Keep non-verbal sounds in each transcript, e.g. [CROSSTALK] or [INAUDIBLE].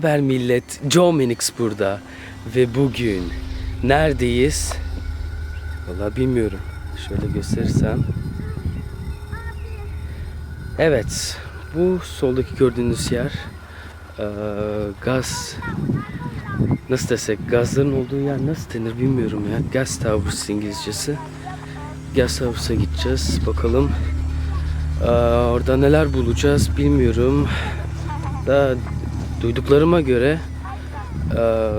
Haber millet? Joe Minix burada. Ve bugün neredeyiz? Vallahi bilmiyorum. Şöyle gösterirsem. Evet, bu soldaki gördüğünüz yer gaz nasıl desek gazların olduğu yer nasıl denir bilmiyorum ya. Gas Towers İngilizcesi. Gas Towers'a gideceğiz. Bakalım orada neler bulacağız bilmiyorum. Da duyduklarıma göre eee,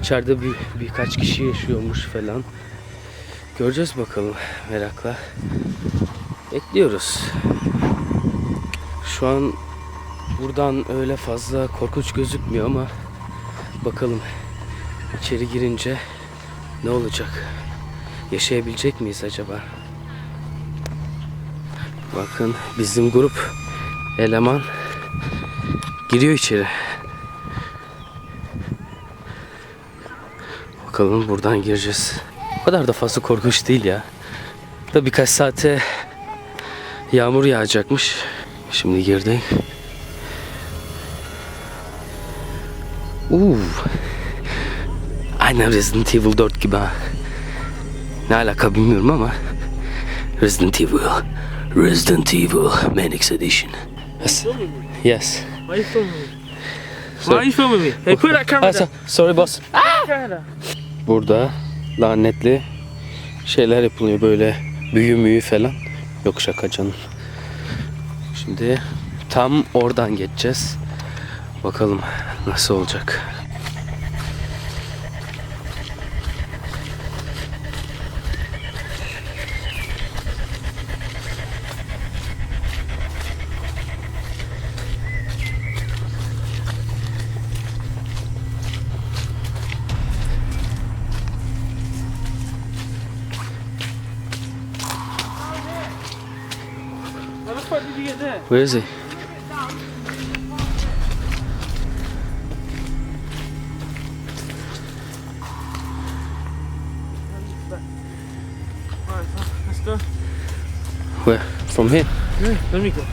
içeride bir, birkaç kişi yaşıyormuş falan. Göreceğiz bakalım merakla. Bekliyoruz. Şu an buradan öyle fazla korkunç gözükmüyor ama bakalım içeri girince ne olacak? Yaşayabilecek miyiz acaba? Bakın bizim grup eleman giriyor içeri. Bakalım buradan gireceğiz. O kadar da fazla korkunç değil ya. Da birkaç saate yağmur yağacakmış. Şimdi girdik. Uuu. Aynen Resident Evil 4 gibi ha. Ne alaka bilmiyorum ama. Resident Evil. Resident Evil Manix Edition. Yes. Yes. Why you filming me? Why are you filming me? Hey, put that camera down. sorry boss. Camera. Burada lanetli şeyler yapılıyor böyle büyü müyü falan. Yok şaka canım. Şimdi tam oradan geçeceğiz. Bakalım nasıl olacak. Where is he? Where? From here? Yeah, let me go.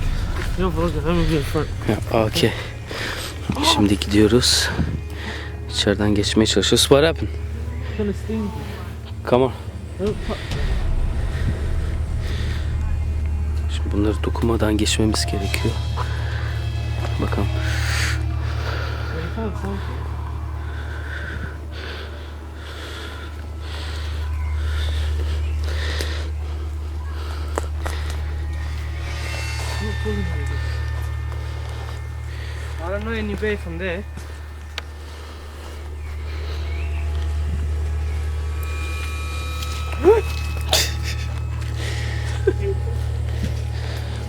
No, let me be in front. Ya, okay. Şimdi gidiyoruz. İçeriden geçmeye çalışıyoruz. What happened? Come on. Don't fuck. Şimdi bunları dokunmadan geçmemiz gerekiyor. Bakalım. I don't know any way from there.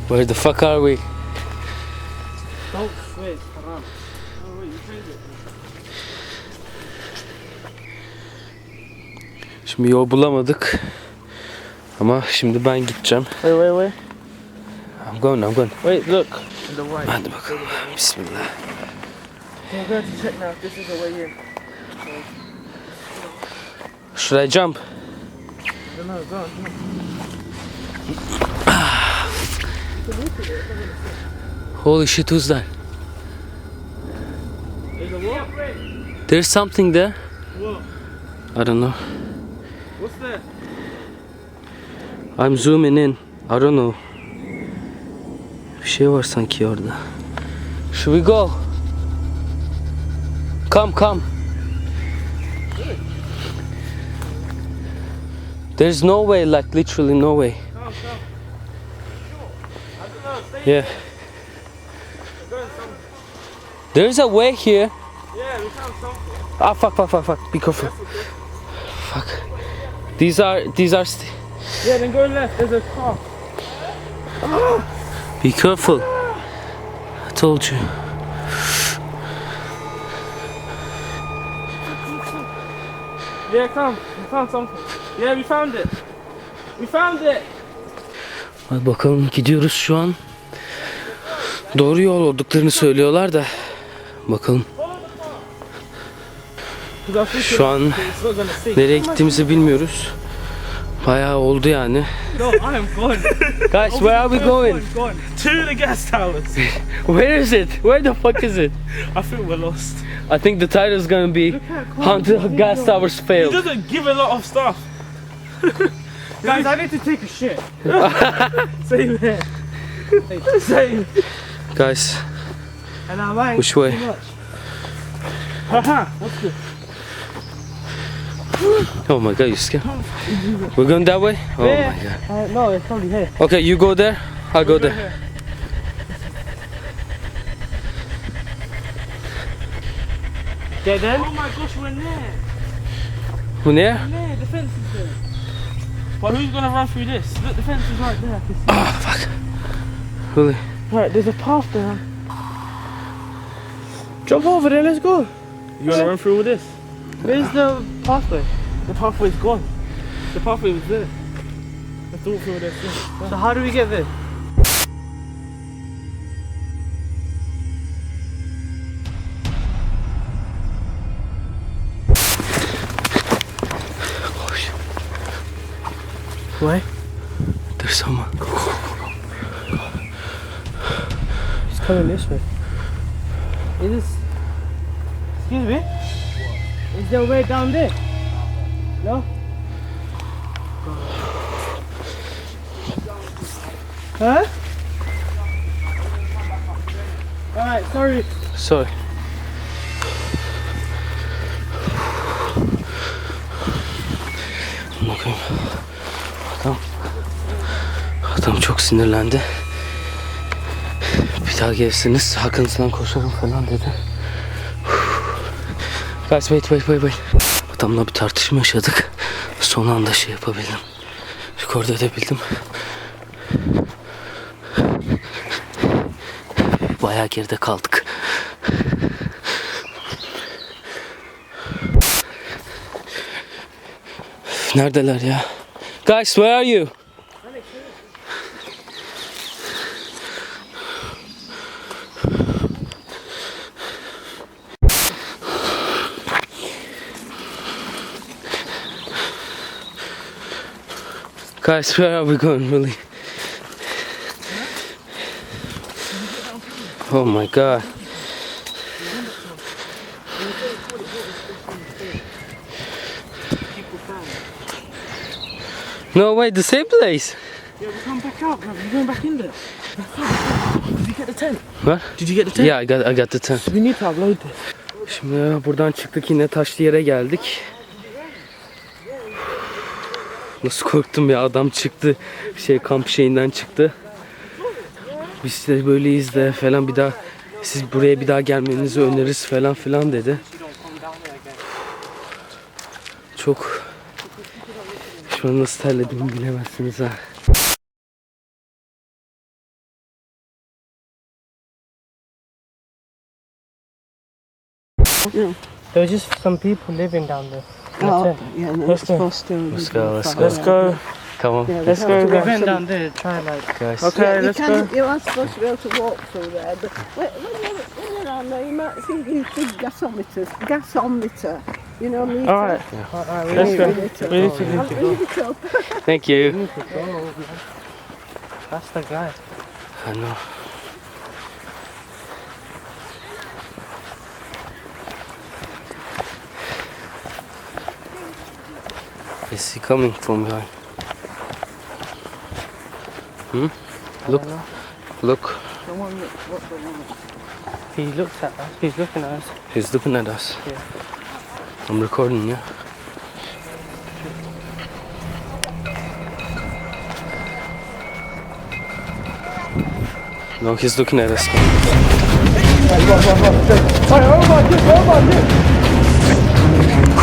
Where the fuck are we? Don't. Oh changed it. Şimdi yol bulamadık. Ama şimdi ben gideceğim. Wait, wait, wait. I'm going, I'm going. Wait, look. Hadi bakalım. Bismillah. Should I jump? No, no, on. Holy shit, who's that? There's something there. I don't know. What's that? I'm zooming in. I don't know. Bir şey var sanki orada. Should we go? Come, come. There's no way, like literally no way. Come, come. I don't know. Stay Yeah. Somewhere. There's a way here. Yeah, we found something. Ah, fuck, fuck, fuck, fuck. Be careful. Fuck. These are, these are. Yeah, then go left. There's a car. Be careful. I told you. Yeah, come. We found something. Yeah, we found it. We found it. Hadi bakalım gidiyoruz şu an. Doğru yol olduklarını söylüyorlar da. Bakalım. Şu an nereye gittiğimizi bilmiyoruz. Bayağı oldu yani. No, I am gone. Guys, where are we going? Gone. To the gas [LAUGHS] towers. Where is it? Where the fuck is it? I think we're lost. I think the title is gonna be Haunted Gas Towers He Failed. doesn't give a lot of stuff. Guys, I need to take a shit. [LAUGHS] Same here. [LAUGHS] Same. Guys, And I'm lying which way? Haha. Oh my god, you scared? We're going that way? Oh my god. Uh, no, it's probably here. Okay, you go there. I'll go there. Get in. Oh my gosh, we're near. Bu ne? Near. The fence is there. But who's gonna run through this? Look, the fence is right there. I can see. Ah, fuck. Really? Right, there's a path there. Jump over there, let's go. You wanna run through with this? Where's the pathway? The pathway's gone. The pathway was there. Let's walk through this. Yeah. So how do we get there? Koş. Why? There's someone. Coming this way. Is this... Excuse me? Is there a way down there? No? Huh? Alright, sorry. Sorry. Bakayım. Adam, adam çok sinirlendi. Bir daha gelirseniz hakkınızdan koşarım falan dedi. Guys wait wait wait wait. Adamla bir tartışma yaşadık. Son anda şey yapabildim. Rekord edebildim. Bayağı geride kaldık. Neredeler ya? Guys, where are you? Guys, where are we going, really? Oh my god. No way, the same place. Yeah, we're coming back out, bro. You're going back in there. Did you get the tent? What? Did you get the tent? Yeah, I got I got the tent. We need to upload this. Şimdi buradan çıktık yine taşlı yere geldik. Nasıl korktum ya adam çıktı şey kamp şeyinden çıktı. Biz de böyleyiz de falan bir daha siz buraya bir daha gelmenizi öneririz falan filan dedi. Çok şu an nasıl terlediğimi bilemezsiniz ha. There were just some people living down there. Oh, That's yeah, no, Let's it's go. supposed to. Let's go, let's go. Let's go. Come on Yeah, Let's we go, have to guys. walk Went some- down there, try like. guys. Okay, Yeah, you, let's can, go. you are supposed to be able to walk through there, but when, when, you're, when you're on there, you might see these big gasometers, gasometer, you know, meter. All right. Alright, Let's go. We need to- We need to I'll leave. leave it up. Thank you. we need to go over there. That's the guy. I know. Is he coming from behind? Hmm? Look, look. The one that, the one He looks at us. He's looking at us. He's looking at us. Yeah. I'm recording, yeah. No, he's looking at us. Go!